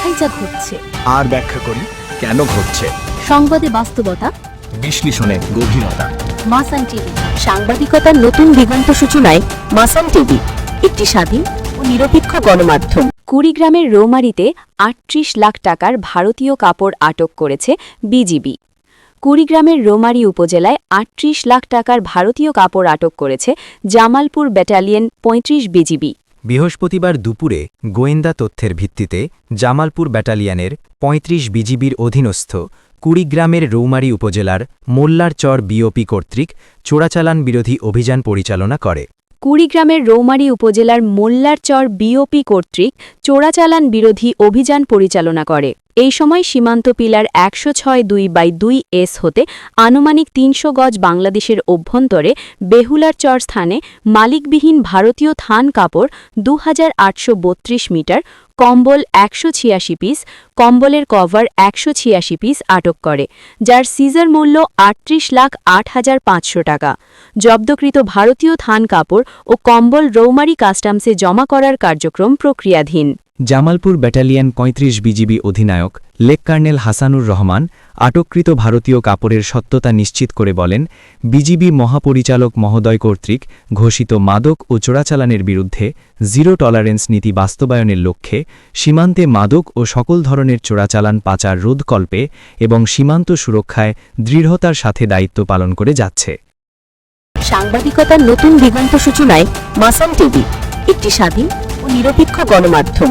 দেখাই যা ঘটছে। আর ব্যাখ্যা করি কেন ঘটছে? সংবাদে বাস্তবতা। বিশ্লেষণে গভীরতা। মাসান টিভি। সাংবাদিকতার নতুন দিগন্ত সূচনায় মাসান টিভি একটি স্বাধীন ও নিরপেক্ষ গণমাধ্যম। কুড়িগ্রামের রৌমারিতে আটত্রিশ লাখ টাকার ভারতীয় কাপড় আটক করেছে বিজিবি। কুড়িগ্রামের রোমারি উপজেলায় আটত্রিশ লাখ টাকার ভারতীয় কাপড় আটক করেছে জামালপুর ব্যাটালিয়ন পঁয়ত্রিশ বিজিবি। বৃহস্পতিবার দুপুরে গোয়েন্দা তথ্যের ভিত্তিতে জামালপুর ব্যাটালিয়ানের ৩৫ বিজিবির অধীনস্থ কুড়িগ্রামের রৌমারী উপজেলার মোল্লারচর বিওপি কর্তৃক চোরাচালান বিরোধী অভিযান পরিচালনা করে। কুড়িগ্রামের রৌমারী উপজেলার মোল্লারচর বিওপি কর্তৃক চোরাচালান বিরোধী অভিযান পরিচালনা করে। এই সময় সীমান্ত পিলার একশো ছয় দুই বাই দুই এস হতে আনুমানিক তিনশো গজ বাংলাদেশের অভ্যন্তরে বেহুলার চর স্থানে মালিকবিহীন ভারতীয় থান কাপড় দু হাজার আটশো বত্রিশ মিটার, কম্বল একশো ছিয়াশি পিস, কম্বলের কভার একশো ছিয়াশি পিস আটক করে, যার সিজার মূল্য আটত্রিশ লাখ আট হাজার পাঁচশো টাকা। জব্দকৃত ভারতীয় থান কাপড় ও কম্বল রৌমারি কাস্টমসে জমা করার কার্যক্রম প্রক্রিয়াধীন। জামালপুর ব্যাটালিয়ন ৩৫ বিজিবি অধিনায়ক লেক কর্নেল হাসানুর রহমান আটককৃত ভারতীয় কাপড়ের সত্যতা নিশ্চিত করে বলেন, বিজিবি মহাপরিচালক মহোদয় কর্তৃক ঘোষিত মাদক ও চোরাচালানের বিরুদ্ধে জিরো টলারেন্স নীতি বাস্তবায়নের লক্ষ্যে সীমান্তে মাদক ও সকল ধরনের চোরাচালান পাচার রোধকল্পে এবং সীমান্ত সুরক্ষায় দৃঢ়তার সাথে দায়িত্ব পালন করে যাচ্ছে। সাংবাদিকতার নতুন দিগন্ত সূচনায় মাসান টিভি, একটি স্বাধীন ও নিরপেক্ষ গণমাধ্যম।